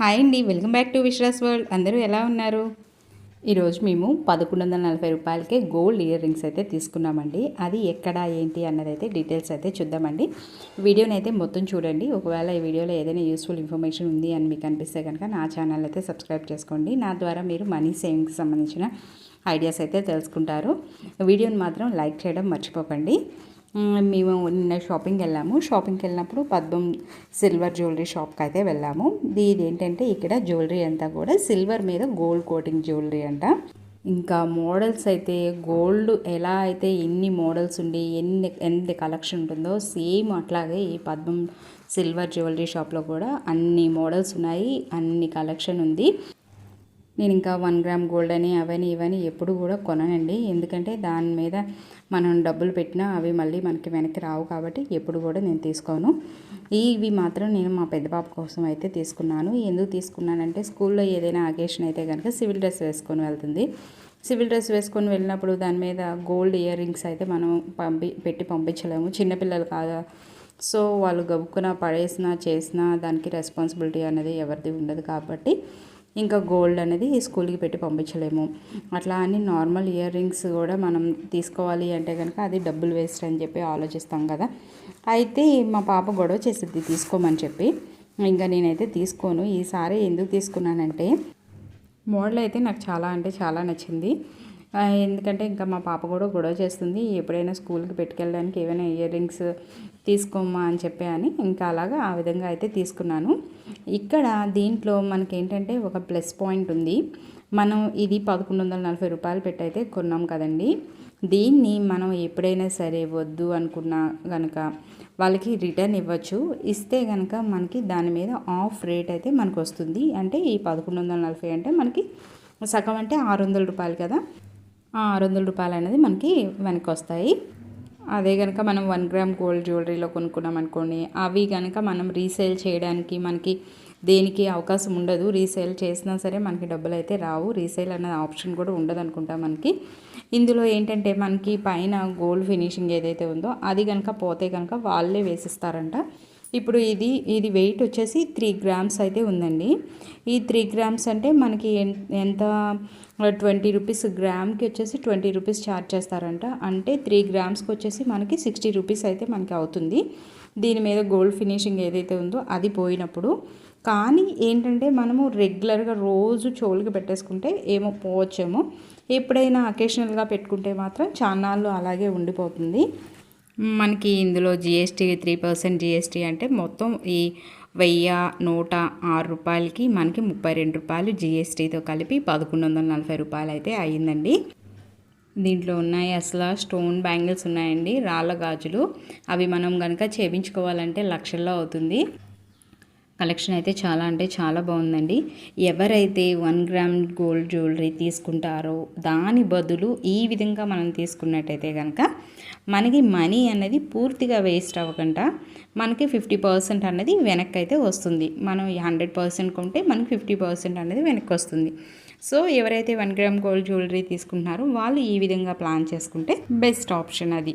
Hi అండి welcome back to Vishwas world. అందరూ ఎలా ఉన్నారు? ఈరోజు మేము పదకొండు వందల నలభై రూపాయలకే గోల్డ్ ఇయర్ రింగ్స్ అయితే తీసుకున్నామండి. అది ఎక్కడ ఏంటి అన్నది అయితే డీటెయిల్స్ అయితే చూద్దామండి. వీడియోని అయితే మొత్తం చూడండి. ఒకవేళ ఈ వీడియోలో ఏదైనా యూస్ఫుల్ ఇన్ఫర్మేషన్ ఉంది అని మీకు అనిపిస్తే కనుక నా ఛానల్ అయితే సబ్స్క్రైబ్ చేసుకోండి. నా ద్వారా మీరు మనీ సేవింగ్కి సంబంధించిన ఐడియాస్ అయితే తెలుసుకుంటారు. వీడియోని మాత్రం లైక్ చేయడం మర్చిపోకండి. మేము నిన్న షాపింగ్కి వెళ్ళాము. షాపింగ్కి వెళ్ళినప్పుడు పద్మం సిల్వర్ జ్యువెలరీ షాప్కి అయితే వెళ్ళాము. ఇది ఏంటంటే ఇక్కడ జ్యువెలరీ అంతా కూడా సిల్వర్ మీద గోల్డ్ కోటింగ్ జ్యువెలరీ అంట. ఇంకా మోడల్స్ అయితే గోల్డ్ ఎలా అయితే ఎన్ని మోడల్స్ ఉండి ఎన్ని ఎంత కలెక్షన్ ఉంటుందో సేమ్ అట్లాగే ఈ పద్మం సిల్వర్ జ్యువెలరీ షాప్లో కూడా అన్ని మోడల్స్ ఉన్నాయి అన్ని కలెక్షన్ ఉంది. నేను ఇంకా వన్ గ్రామ్ గోల్డ్ అని అవని ఇవని ఎప్పుడు కూడా కొనండి ఎందుకంటే దాని మీద మనం డబ్బులు పెట్టినా అవి మళ్ళీ మనకి వెనక్కి రావు కాబట్టి ఎప్పుడు కూడా నేను తీసుకోను. ఇవి మాత్రం నేను మా పెద్ద పాప కోసం అయితే తీసుకున్నాను. ఎందుకు తీసుకున్నానంటే స్కూల్లో ఏదైనా అకేషన్ అయితే కనుక సివిల్ డ్రెస్ వేసుకొని వెళ్తుంది. సివిల్ డ్రెస్ వేసుకొని వెళ్ళినప్పుడు దాని మీద గోల్డ్ ఇయర్ రింగ్స్ అయితే మనం పంపి పెట్టి పంపించలేము. చిన్నపిల్లలు కాదా? సో వాళ్ళు గబుక్కున పడేసినా చేసినా దానికి రెస్పాన్సిబిలిటీ అనేది ఎవరిది ఉండదు కాబట్టి ఇంకా గోల్డ్ అనేది స్కూల్కి పెట్టి పంపించలేము. అట్లా అని నార్మల్ ఇయర్ రింగ్స్ కూడా మనం తీసుకోవాలి అంటే కనుక అది డబ్బులు వేస్ట్ అని చెప్పి ఆలోచిస్తాం కదా. అయితే మా పాప గొడవ చేసిద్ది తీసుకోమని చెప్పి. ఇంకా నేనైతే తీసుకోను. ఈసారి ఎందుకు తీసుకున్నానంటే మోడల్ అయితే నాకు చాలా అంటే చాలా నచ్చింది. ఎందుకంటే ఇంకా మా పాప కూడా గొడవ చేస్తుంది. ఎప్పుడైనా స్కూల్కి పెట్టుకెళ్ళడానికి ఏమైనా ఇయర్ రింగ్స్ తీసుకోమ్మా అని చెప్పి అని ఇంకా అలాగా ఆ విధంగా అయితే తీసుకున్నాను. ఇక్కడ దీంట్లో మనకి ఏంటంటే ఒక ప్లస్ పాయింట్ ఉంది. మనం ఇది పదకొండు వందల నలభై రూపాయలు పెట్టి అయితే కొన్నాం కదండి. దీన్ని మనం ఎప్పుడైనా సరే వద్దు అనుకున్నా కనుక వాళ్ళకి రిటర్న్ ఇవ్వచ్చు. ఇస్తే కనుక మనకి దాని మీద ఆఫ్ రేట్ అయితే మనకు వస్తుంది అంటే ఈ పదకొండు వందల నలభై అంటే మనకి సగం అంటే ఆరు వందల రూపాయలు కదా. ఆరు వందల రూపాయలు అనేది మనకి వెనక్కి వస్తాయి అదే కనుక మనం వన్ గ్రామ్ గోల్డ్ జ్యువెలరీలో కొనుక్కున్నాం అనుకోండి అవి కనుక మనం రీసేల్ చేయడానికి మనకి దేనికి అవకాశం ఉండదు. రీసేల్ చేసినా సరే మనకి డబ్బులు అయితే రావు. రీసేల్ అనే ఆప్షన్ కూడా ఉండదు అనుకుంటా మనకి. ఇందులో ఏంటంటే మనకి పైన గోల్డ్ ఫినిషింగ్ ఏదైతే ఉందో అది కనుక పోతే కనుక వాళ్ళే వేసిస్తారంట. ఇప్పుడు ఇది ఇది వెయిట్ వచ్చేసి త్రీ గ్రామ్స్ అయితే ఉందండి. ఈ త్రీ గ్రామ్స్ అంటే మనకి ఎంత ట్వంటీ రూపీస్ గ్రామ్కి వచ్చేసి ట్వంటీ రూపీస్ ఛార్జ్ చేస్తారంట. అంటే త్రీ గ్రామ్స్కి వచ్చేసి మనకి సిక్స్టీ రూపీస్ అయితే మనకి అవుతుంది. దీని మీద గోల్డ్ ఫినిషింగ్ ఏదైతే ఉందో అది పోయినప్పుడు. కానీ ఏంటంటే మనము రెగ్యులర్గా రోజు చోలుకి పెట్టేసుకుంటే ఏమో పోవచ్చేమో. ఎప్పుడైనా అకేషనల్గా పెట్టుకుంటే మాత్రం చాన్నాళ్ళు అలాగే ఉండిపోతుంది. మనకి ఇందులో జిఎస్టీ త్రీ పర్సెంట్ జిఎస్టీ అంటే మొత్తం ఈ వెయ్యి నూట ఆరు రూపాయలకి మనకి ముప్పై రెండు రూపాయలు జిఎస్టీతో కలిపి పదకొండు వందల నలభై రూపాయలు అయితే అయ్యిందండి. దీంట్లో ఉన్నాయి అసలు స్టోన్ బ్యాంగిల్స్ ఉన్నాయండి రాళ్ళ గాజులు. అవి మనం కనుక చేపించుకోవాలంటే లక్షల్లో అవుతుంది. కలెక్షన్ అయితే చాలా అంటే చాలా బాగుందండి. ఎవరైతే వన్ గ్రామ్ గోల్డ్ జ్యువెలరీ తీసుకుంటారో దాని బదులు ఈ విధంగా మనం తీసుకున్నట్టయితే కనుక మనకి మనీ అనేది పూర్తిగా వేస్ట్ అవ్వకుండా మనకి ఫిఫ్టీ పర్సెంట్ అనేది వెనక్కి అయితే వస్తుంది. మనం హండ్రెడ్ పర్సెంట్ కొంటే మనకి ఫిఫ్టీ పర్సెంట్ అనేది వెనక్కి వస్తుంది. సో ఎవరైతే వన్ గ్రామ్ గోల్డ్ జ్యువెలరీ తీసుకుంటున్నారో వాళ్ళు ఈ విధంగా ప్లాన్ చేసుకుంటే బెస్ట్ ఆప్షన్ అది.